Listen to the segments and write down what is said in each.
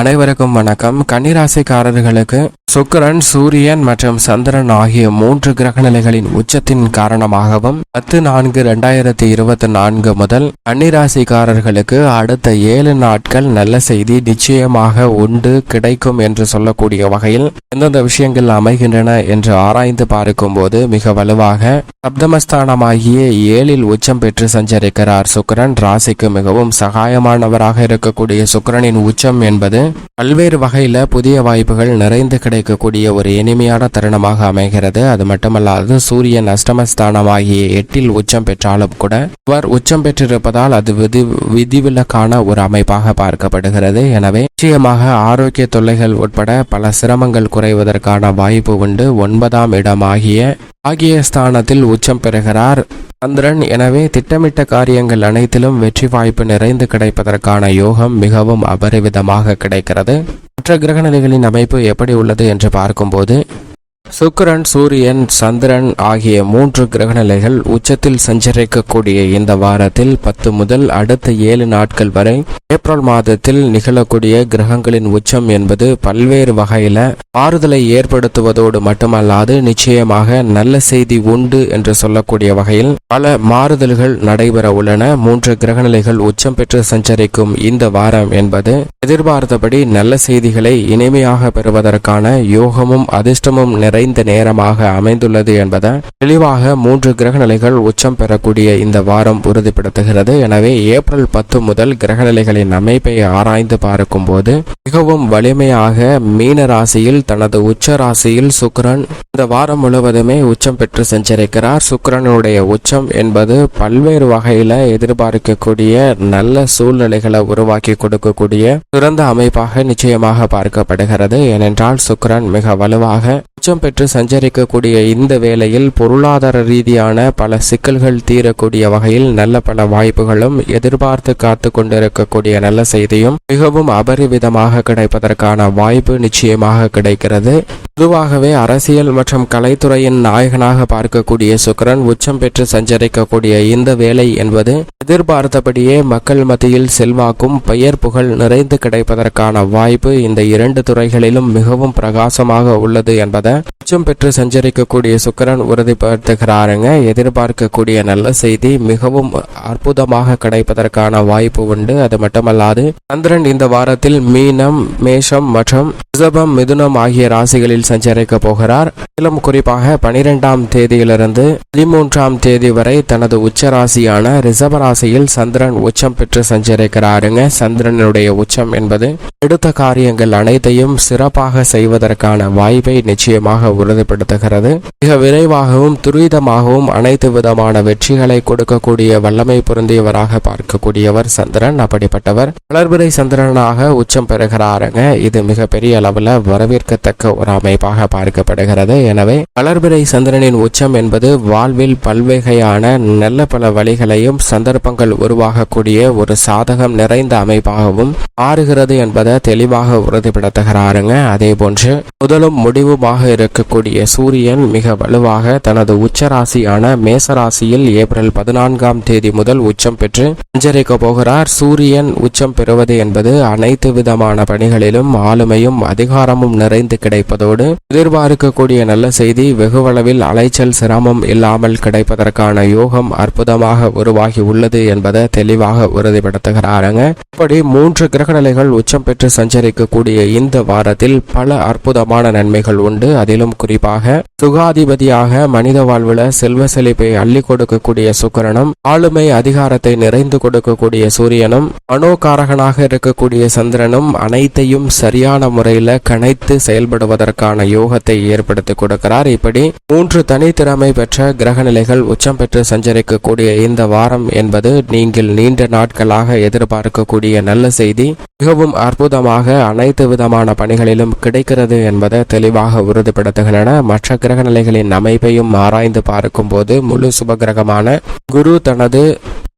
அனைவருக்கும் வணக்கம். கன்னிராசிக்காரர்களுக்கு சுக்கிரன் சூரியன் மற்றும் சந்திரன் ஆகிய மூன்று கிரக நிலைகளின் உச்சத்தின் காரணமாகவும் பத்து நான்கு இரண்டாயிரத்தி இருபத்தி நான்கு முதல் கன்னிராசிக்காரர்களுக்கு அடுத்த ஏழு நாட்கள் நல்ல செய்தி நிச்சயமாக உண்டு கிடைக்கும் என்று சொல்லக்கூடிய வகையில் எந்தெந்த விஷயங்கள் அமைகின்றன என்று ஆராய்ந்து பார்க்கும்போது மிக வலுவாக சப்தமஸ்தானமாகிய ஏழில் உச்சம் பெற்று சஞ்சரிக்கிறார் சுக்கிரன். ராசிக்கு மிகவும் சகாயமானவராக இருக்கக்கூடிய சுக்கிரனின் உச்சம் என்பது பல்வேறு வகையில் புதிய வாய்ப்புகள் நிறைந்து கிடைக்கக்கூடிய ஒரு இனிமையான தருணமாக அமைகிறது. அது மட்டுமல்லாது சூரியன் அஷ்டமஸ்தானமாகிய எட்டில் உச்சம் பெற்றாலும் கூட அவர் உச்சம் பெற்றிருப்பதால் அது விதி விதிவிலக்கான ஒரு அமைப்பாக பார்க்கப்படுகிறது. எனவே நிச்சயமாக ஆரோக்கிய தொல்லைகள் உட்பட பல சிரமங்கள் குறைவதற்கான வாய்ப்பு உண்டு. ஒன்பதாம் இடமாகிய ஆகிய ஸ்தானத்தில் உச்சம் பெறுகிறார். சந்திரன் எனவே திட்டமிட்ட காரியங்கள் அனைத்திலும் வெற்றி வாய்ப்பு நிறைந்து கிடைப்பதற்கான யோகம் மிகவும் அபரிவிதமாக கிடைக்கிறது. மற்ற கிரகநிலைகளின் அமைப்பு எப்படி உள்ளது என்று பார்க்கும்போது சுக்கிரன் சூரியன் சந்திரன் ஆகிய மூன்று கிரகநிலைகள் உச்சத்தில் சஞ்சரிக்கக்கூடிய இந்த வாரத்தில் பத்து முதல் அடுத்த ஏழு நாட்கள் வரை ஏப்ரல் மாதத்தில் நிகழக்கூடிய கிரகங்களின் உச்சம் என்பது பல்வேறு வகையில மாறுதலை ஏற்படுத்துவதோடு மட்டுமல்லாது நிச்சயமாக நல்ல செய்தி உண்டு என்று சொல்லக்கூடிய வகையில் பல மாறுதல்கள் நடைபெற உள்ளன. மூன்று கிரகநிலைகள் உச்சம் பெற்று சஞ்சரிக்கும் இந்த வாரம் என்பது எதிர்பார்த்தபடி நல்ல செய்திகளை இனிமையாக பெறுவதற்கான யோகமும் அதிர்ஷ்டமும் நிறைந்த நேரமாக அமைந்துள்ளது என்பதை தெளிவாக மூன்று கிரகநிலைகள் உச்சம் பெறக்கூடிய இந்த வாரம் உறுதிப்படுத்துகிறது. எனவே ஏப்ரல் பத்து முதல் கிரகநிலைகளின் அமைப்பை ஆராய்ந்து பார்க்கும்போது மிகவும் வலிமையாக மீன ராசியில் தனது உச்ச ராசியில் சுக்கரன் இந்த வாரம் முழுவதுமே உச்சம் பெற்று சென்றிருக்கிறார். சுக்கிரனுடைய உச்சம் என்பது பல்வேறு வகையில எதிர்பார்க்கக்கூடிய நல்ல சூழ்நிலைகளை உருவாக்கி கொடுக்கக்கூடிய சிறந்த அமைப்பாக நிச்சயமாக பார்க்கப்படுகிறது. ஏனென்றால் சுக்கரன் மிக வலுவாக உச்சம் பெற்று சஞ்சரிக்கக்கூடிய இந்த வேளையில் பொருளாதார ரீதியான பல சிக்கல்கள் தீரக்கூடிய வகையில் நல்ல பல வாய்ப்புகளும் எதிர்பார்த்து காத்து கொண்டிருக்கக்கூடிய நல்ல செய்தியும் மிகவும் அபரிவிதமாக கிடைப்பதற்கான வாய்ப்பு நிச்சயமாக கிடைக்கிறது. பொதுவாகவே அரசியல் மற்றும் கலைத்துறையின் நாயகனாக பார்க்கக்கூடிய சுக்கிரன் உச்சம் பெற்று சஞ்சரிக்கக்கூடிய இந்த வேலை என்பது எதிர்பார்த்தபடியே மக்கள் மத்தியில் செல்வாக்கும் பெயர் புகழ் நிறைந்து கிடைப்பதற்கான வாய்ப்பு இந்த இரண்டு துறைகளிலும் மிகவும் பிரகாசமாக உள்ளது என்பதை உச்சம் பெற்று சஞ்சரிக்கக்கூடிய சுக்கிரன் உறுதிப்படுத்துகிறாருங்க. எதிர்பார்க்கக்கூடிய நல்ல செய்தி மிகவும் அற்புதமாக கிடைப்பதற்கான வாய்ப்பு உண்டு. அது மட்டுமல்லாது சந்திரன் இந்த வாரத்தில் மீனம் மேஷம் மற்றும் ரிஷபம் மிதுனம் ஆகிய ராசிகளில் சஞ்சரிக்க போகிறார் மேலும் குறிப்பாக பனிரெண்டாம் தேதியிலிருந்து பதிமூன்றாம் தேதி வரை தனது உச்ச ராசியான ரிஷப ராசியில் சந்திரன் உச்சம் பெற்று சஞ்சரிக்கிறாருங்க. சந்திரனுடைய உச்சம் என்பது எடுத்த காரியங்கள் அனைத்தையும் சிறப்பாக செய்வதற்கான வாய்ப்பை நிச்சயமாக உறுதிப்படுத்துகிறது. மிக விரைவாகவும் துரிதமாகவும் அனைத்து விதமான வெற்றிகளை கொடுக்கக்கூடிய வல்லமை பொருந்தியவராக பார்க்கக்கூடியவர் சந்திரன். அப்படிப்பட்டவர் வளர்பிறை சந்திரனாக உச்சம் பெறுகிறாருங்க. இது மிக பெரிய அளவில் வரவேற்கத்தக்க ஒரு அமைப்பாக பார்க்கப்படுகிறது. எனவே வளர்பிறை சந்திரனின் உச்சம் என்பது வாழ்வில் பல்வகையான நல்ல பல வழிகளையும் சந்தர்ப்பங்கள் உருவாகக்கூடிய ஒரு சாதகம் நிறைந்த அமைப்பாகவும் மாறுகிறது என்பதை தெளிவாக உறுதிப்படுத்துகிறாருங்க. அதே போன்று முதலும் முடிவுமாக இருக்கக்கூடிய சூரியன் மிக வலுவாக தனது உச்சராசியான மேசராசியில் ஏப்ரல் பதினான்காம் தேதி முதல் உச்சம் பெற்று சஞ்சரிக்க போகிறார். சூரியன் உச்சம் பெறுவது என்பது அனைத்து விதமான பணிகளிலும் ஆளுமையும் அதிகாரமும் நிறைந்து கிடைப்பதோடு எதிர்பார்க்கக்கூடிய நல்ல செய்தி வெகுவளவில் அலைச்சல் சிரமம் இல்லாமல் கிடைப்பதற்கான யோகம் அற்புதமாக உருவாகி உள்ளது என்பதை தெளிவாக உறுதிப்படுத்துகிறாருங்க. இப்படி மூன்று கிரகநிலைகள் உச்சம் பெற்று சஞ்சரிக்கக்கூடிய இந்த வாரத்தில் பல அற்புதமான நன்மைகள் உண்டு. அதிலும் குறிப்பாக சுகாதிபதியாக மனித வாழ்வுல செல்வ செழிப்பை அள்ளி கொடுக்கக்கூடிய சுக்கரனும் ஆளுமை அதிகாரத்தை நிறைந்து கொடுக்கக்கூடிய சூரியனும் மனோகாரகனாக இருக்கக்கூடிய சந்திரனும் அனைத்தையும் சரியான முறையில கணைத்து செயல்படுவதற்கான யோகத்தை ஏற்படுத்தி கொடுக்கிறார். இப்படி மூன்று தனித்திறமை பெற்ற கிரகநிலைகள் உச்சம் பெற்று சஞ்சரிக்கக்கூடிய இந்த வாரம் என்பது நீங்கள் நீண்ட நாட்களாக எதிர்பார்க்கக்கூடிய நல்ல செய்தி. மிகவும் அற்புதமாக அனைத்து விதமான பணிகளிலும் கிடைக்கிறது என்பதை தெளிவாக உறுதிப்படுத்துகின்றன. மற்ற கிரகநிலைகளின் அமைப்பையும் ஆராய்ந்து பார்க்கும்போது முழு சுபகிரகமான குரு தனது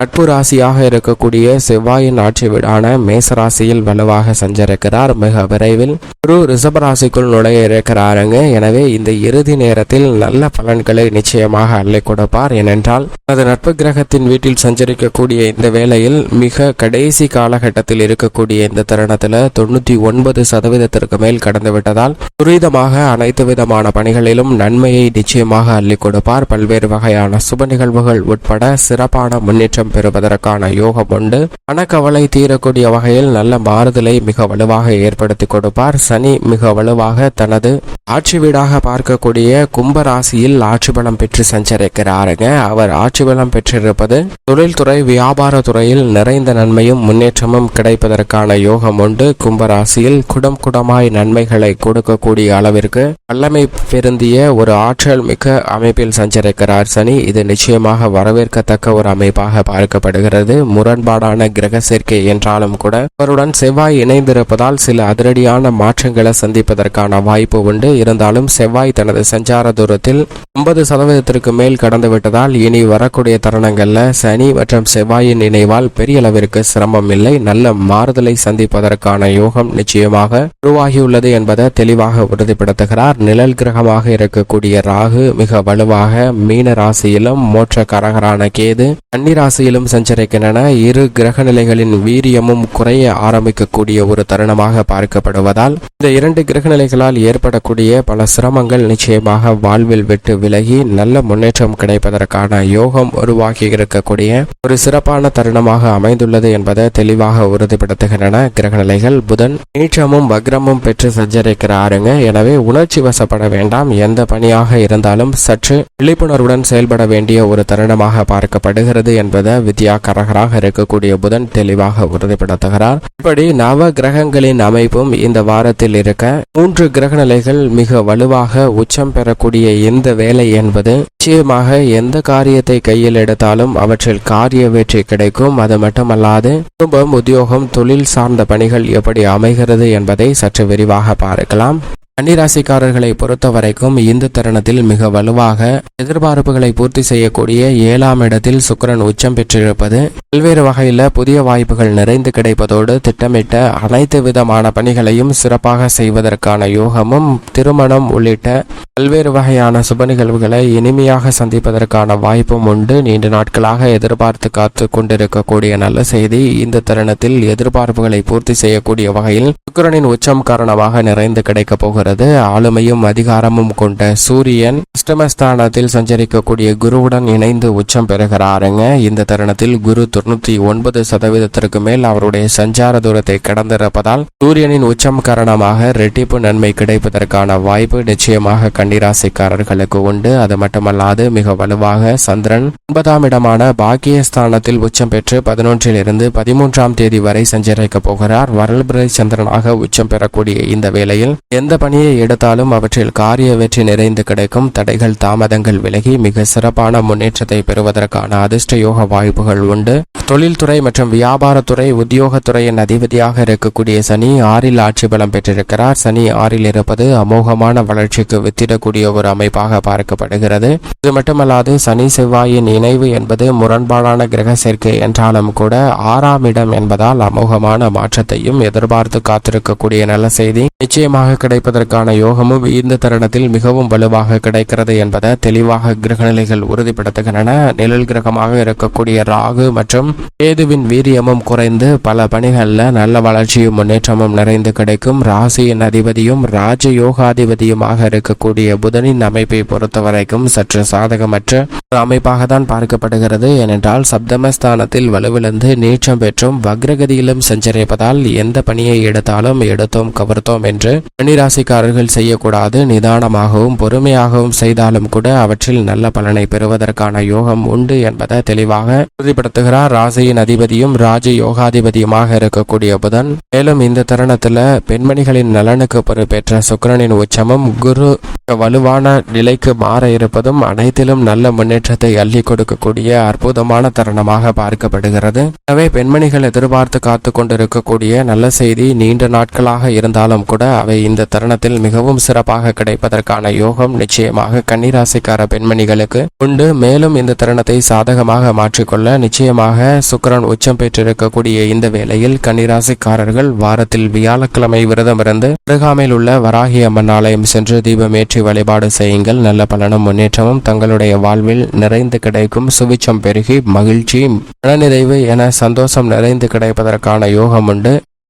நட்பு ராசியாக இருக்கக்கூடிய செவ்வாயின் ஆட்சி வீடான மேச ராசியில் வலுவாக சஞ்சரிக்கிறார். மிக விரைவில் குரு ரிஷபராசிக்குள் நுழைய இருக்கிறாருங்க எனவே இந்த இறுதி நேரத்தில் நல்ல பலன்களை நிச்சயமாக அள்ளி கொடுப்பார். ஏனென்றால் அது நட்பு கிரகத்தின் வீட்டில் சஞ்சரிக்கக்கூடிய இந்த வேளையில் மிக கடைசி காலகட்டத்தில் இருக்கக்கூடிய இந்த தருணத்தில் தொண்ணூத்தி ஒன்பது சதவீதத்திற்கு மேல் கடந்து விட்டதால் துரிதமாக அனைத்து விதமான பணிகளிலும் நன்மையை நிச்சயமாக அள்ளி கொடுப்பார். பல்வேறு வகையான சுப நிகழ்வுகள் உட்பட சிறப்பான முன்னேற்றம் பெறுவதற்கான யோகம் உண்டு. பணக்கவலை தீரக்கூடிய வகையில் நல்ல மாறுதலை மிக வலுவாக ஏற்படுத்தி கொடுப்பார். சனி மிக வலுவாக தனது ஆட்சி வீடாக பார்க்கக்கூடிய கும்பராசியில் ஆட்சி பலம் பெற்று சஞ்சரிக்கிறாருங்க. அவர் ஆட்சி பலம் பெற்றிருப்பது தொழில்துறை வியாபார துறையில் நிறைந்த நன்மையும் முன்னேற்றமும் கிடைப்பதற்கான யோகம் உண்டு. கும்பராசியில் குடம் குடமாய் நன்மைகளை கொடுக்கக்கூடிய அளவிற்கு வல்லமை பெருந்திய ஒரு ஆற்றல் மிக்க அமைப்பில் சஞ்சரிக்கிறார் சனி. இது நிச்சயமாக வரவேற்கத்தக்க ஒரு அமைப்பாக பார்க்கப்படுகிறது. முரண்பாடான கிரக சேர்க்கை என்றாலும் கூட அவருடன் செவ்வாய் இணைந்திருப்பதால் சில அதிரடியான மாற்றங்களை சந்திப்பதற்கான வாய்ப்பு உண்டு. இருந்தாலும் செவ்வாய் தனது சஞ்சார தூரத்தில் ஐம்பது சதவீதத்திற்கு மேல் கடந்து விட்டதால் இனி வரக்கூடிய தருணங்களில் சனி மற்றும் செவ்வாயின் இணைவால் பெரிய அளவிற்கு சிரமம் இல்லை. நல்ல மாறுதலை சந்திப்பதற்கான யோகம் நிச்சயமாக உருவாகியுள்ளது என்பதை தெளிவாக உறுதிப்படுத்துகிறார். நிழல் கிரகமாக இருக்கக்கூடிய ராகு மிக வலுவாக மீன ராசியிலும் மோட்ச கரகரான கேது கன்னி ராசியிலும் சஞ்சரிக்கின்றன. இரு கிரக நிலைகளின் வீரியமும் குறைய ஆரம்பிக்கக்கூடிய ஒரு தருணமாக பார்க்கப்படுவதால் இந்த இரண்டு கிரக நிலைகளால் ஏற்படக்கூடிய பல சிரமங்கள் நிச்சயமாக வாழ்வில் விட்டு விலகி நல்ல முன்னேற்றம் கிடைப்பதற்கான யோகம் உருவாகி இருக்கக்கூடிய ஒரு சிறப்பான தருணமாக அமைந்துள்ளது என்பதை தெளிவாக உறுதிப்படுத்துகின்றன கிரக நிலைகள் புதன் நீச்சமும் வக்ரமும் பெற்று சஞ்சரிக்கிறாருங்க. எனவே உணர்ச்சி வசப்பட வேண்டாம். எந்த பணியாக இருந்தாலும் சற்று விழிப்புணர்வுடன் செயல்பட வேண்டிய ஒரு தருணமாக பார்க்கப்படுகிறது என்பதை வித்யா கரகராக இருக்கக்கூடிய புதன் தெளிவாக உறுதிப்படுத்துகிறார். இப்படி நவ கிரகங்களின் அமைப்பும் இந்த வாரத்தில் இருக்க மூன்று கிரக நிலைகள் மிக வலுவாக உச்சம் பெறக்கூடிய இந்த வேலை என்பது நிச்சயமாக எந்த காரியத்தை கையில் எடுத்தாலும் அவற்றில் காரிய வெற்றி கிடைக்கும். அது மட்டுமல்லாது குடும்பம் உத்தியோகம் தொழில் சார்ந்த பணிகள் எப்படி அமைகிறது என்பதை சற்று விரிவாக பார்க்கலாம். கன்னிராசிக்காரர்களை பொறுத்த வரைக்கும் இந்த தருணத்தில் மிக வலுவாக எதிர்பார்ப்புகளை பூர்த்தி செய்யக்கூடிய ஏழாம் இடத்தில் சுக்கிரன் உச்சம் பெற்றிருப்பது பல்வேறு வகையில் புதிய வாய்ப்புகள் நிறைந்து கிடைப்பதோடு திட்டமிட்ட அனைத்து விதமான பணிகளையும் சிறப்பாக செய்வதற்கான யோகமும் திருமணம் உள்ளிட்ட பல்வேறு வகையான சுப நிகழ்வுகளை இனிமையாக சந்திப்பதற்கான வாய்ப்பும் உண்டு. நீண்ட நாட்களாக எதிர்பார்த்து காத்து கொண்டிருக்கக்கூடிய நல்ல செய்தி இந்த தருணத்தில் எதிர்பார்ப்புகளை பூர்த்தி செய்யக்கூடிய வகையில் சுக்கிரனின் உச்சம் காரணமாக நிறைந்து கிடைக்கப் போகிறது. ஆளுமையும் அதிகாரமும் கொண்ட சூரியன் அஷ்டமஸ்தானத்தில் சஞ்சரிக்கக்கூடிய குருவுடன் இணைந்து உச்சம் பெறுகிறாருங்க. இந்த தருணத்தில் குரு தொண்ணூத்தி ஒன்பது சதவீதத்திற்கு மேல் அவருடைய சஞ்சார தூரத்தை கடந்திருப்பதால் சூரியனின் உச்சம் காரணமாக ரெட்டிப்பு நன்மை கிடைப்பதற்கான வாய்ப்பு நிச்சயமாக கன்னிராசிக்காரர்களுக்கு உண்டு. அது மட்டுமல்லாது மிக வலுவாக சந்திரன் ஒன்பதாம் இடமான பாக்கியஸ்தானத்தில் உச்சம் பெற்று பதினொன்றில் இருந்து பதிமூன்றாம் தேதி வரை சஞ்சரிக்க போகிறார். வரல்பிறை சந்திரனாக உச்சம் பெறக்கூடிய இந்த வேளையில் எந்த பணி பணியை எடுத்தாலும் அவற்றில் காரிய வெற்றி நிறைந்து கிடைக்கும். தடைகள் தாமதங்கள் விலகி மிக சிறப்பான முன்னேற்றத்தை பெறுவதற்கான அதிர்ஷ்ட யோக வாய்ப்புகள் உண்டு. தொழில்துறை மற்றும் வியாபாரத்துறை உத்தியோகத்துறையின் அதிபதியாக இருக்கக்கூடிய சனி ஆறில் ஆட்சி பலம் பெற்றிருக்கிறார். சனி ஆறில் இருப்பது அமோகமான வளர்ச்சிக்கு வித்திடக்கூடிய ஒரு அமைப்பாக பார்க்கப்படுகிறது. இது மட்டுமல்லாது சனி செவ்வாயின் இணைவு என்பது முரண்பாடான கிரக சேர்க்கை என்றாலும் கூட ஆறாம் இடம் என்பதால் அமோகமான மாற்றத்தையும் எதிர்பார்த்து காத்திருக்கக்கூடிய நல்ல செய்தி. நிச்சயமாக கிடைப்பதற்கு கிடைப்பதற்கான யோகமும் இந்த தருணத்தில் மிகவும் வலுவாக கிடைக்கிறது என்பதை தெளிவாக கிரகநிலைகள் உறுதிப்படுத்துகின்றன. நிழல் கிரகமாக இருக்கக்கூடிய ராகு மற்றும் கேதுவின் வீரியமும் குறைந்து பல பணிகளில் நல்ல வளர்ச்சியும் முன்னேற்றமும் நிறைந்து கிடைக்கும். ராசியின் அதிபதியும் ராஜ யோகாதிபதியுமாக இருக்கக்கூடிய புதனின் அமைப்பை பொறுத்தவரைக்கும் சற்று சாதகமற்ற ஒரு அமைப்பாக தான் பார்க்கப்படுகிறது. ஏனென்றால் சப்தமஸ்தானத்தில் வலுவிழந்து நீச்சம் பெற்றும் வக்ரகதியிலும் சஞ்சரிப்பதால் எந்த பணியை எடுத்தாலும் எடுத்தோம் கவர்த்தோம் என்று கன்னிராசிக்காரர்கள் செய்யக்கூடாது நிதானமாகவும் பொறுமையாகவும் செய்தாலும் கூட அவற்றில் நல்ல பலனை பெறுவதற்கான யோகம் உண்டு என்பதை தெளிவாக உறுதிப்படுத்துகிறார். ராசியின் அதிபதியும் ராஜ யோகாதிபதியுமாக இருக்கக்கூடிய புதன். மேலும் இந்த தருணத்துல பெண்மணிகளின் நலனுக்கு பொறுப்பேற்ற சுக்கிரனின் உச்சமும் குரு வலுவான நிலைக்கு மாற இருப்பதும் அனைத்திலும் நல்ல முன்னேற்றத்தை அள்ளி கொடுக்கக்கூடிய அற்புதமான தருணமாக பார்க்கப்படுகிறது. எனவே பெண்மணிகள் எதிர்பார்த்து காத்து கொண்டிருக்கக்கூடிய நல்ல செய்தி நீண்ட நாட்களாக இருந்தாலும் கூட அவை இந்த தருணத்தில் தருணத்தில் மிகவும் சிறப்பாக கிடைப்பதற்கான யோகம் நிச்சயமாக கன்னிராசிக்கார பெண்மணிகளுக்கு உண்டு. மேலும் இந்த தருணத்தை சாதகமாக மாற்றிக்கொள்ள நிச்சயமாக சுக்கிரன் உச்சம் பெற்றிருக்கக்கூடிய இந்த வேளையில் கன்னிராசிக்காரர்கள் வாரத்தில் வியாழக்கிழமை விரதம் இருந்து அருகாமையில் உள்ள வராகி அம்மன் ஆலயம் சென்று தீபமேற்றி வழிபாடு செய்யுங்கள். நல்ல பலனும் முன்னேற்றமும் தங்களுடைய வாழ்வில் நிறைந்து கிடைக்கும். சுவிச்சம் பெருகி மகிழ்ச்சி மனநிறைவு என சந்தோஷம் நிறைந்து கிடைப்பதற்கான யோகம் உண்டு.